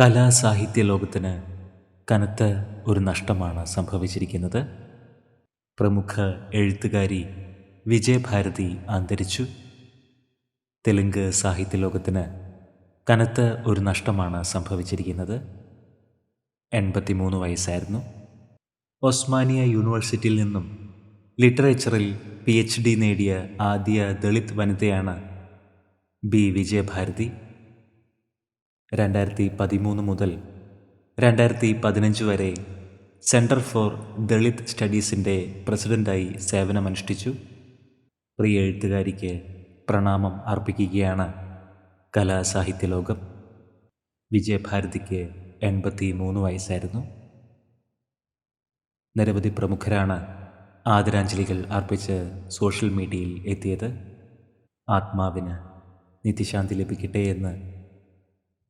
കലാസാഹിത്യ ലോകത്തിന് കനത്ത ഒരു നഷ്ടമാണ് സംഭവിച്ചിരിക്കുന്നത്. പ്രമുഖ എഴുത്തുകാരി വിജയഭാരതി അന്തരിച്ചു. തെലുങ്ക് സാഹിത്യ ലോകത്തിന് കനത്ത ഒരു നഷ്ടമാണ് സംഭവിച്ചിരിക്കുന്നത്. എൺപത്തിമൂന്ന് വയസ്സായിരുന്നു. ഒസ്മാനിയ യൂണിവേഴ്സിറ്റിയിൽ നിന്നും ലിറ്ററേച്ചറിൽ പി എച്ച് ഡി നേടിയ ആദ്യ ദളിത് വനിതയാണ് ബി വിജയഭാരതി. രണ്ടായിരത്തി പതിമൂന്ന് മുതൽ രണ്ടായിരത്തി പതിനഞ്ച് വരെ സെന്റർ ഫോർ ദളിത് സ്റ്റഡീസിന്റെ പ്രസിഡന്റായി സേവനമനുഷ്ഠിച്ചു. പ്രിയ എഴുത്തുകാരിക്ക് പ്രണാമം അർപ്പിക്കുകയാണ് കലാസാഹിത്യ ലോകം വിജയഭാരതിക്ക് എൺപത്തി മൂന്ന് വയസ്സായിരുന്നു. നിരവധി പ്രമുഖരാണ് ആദരാഞ്ജലികൾ അർപ്പിച്ച് സോഷ്യൽ മീഡിയയിൽ എത്തിയത്. ആത്മാവിന് നിത്യശാന്തി ലഭിക്കട്ടെ എന്ന്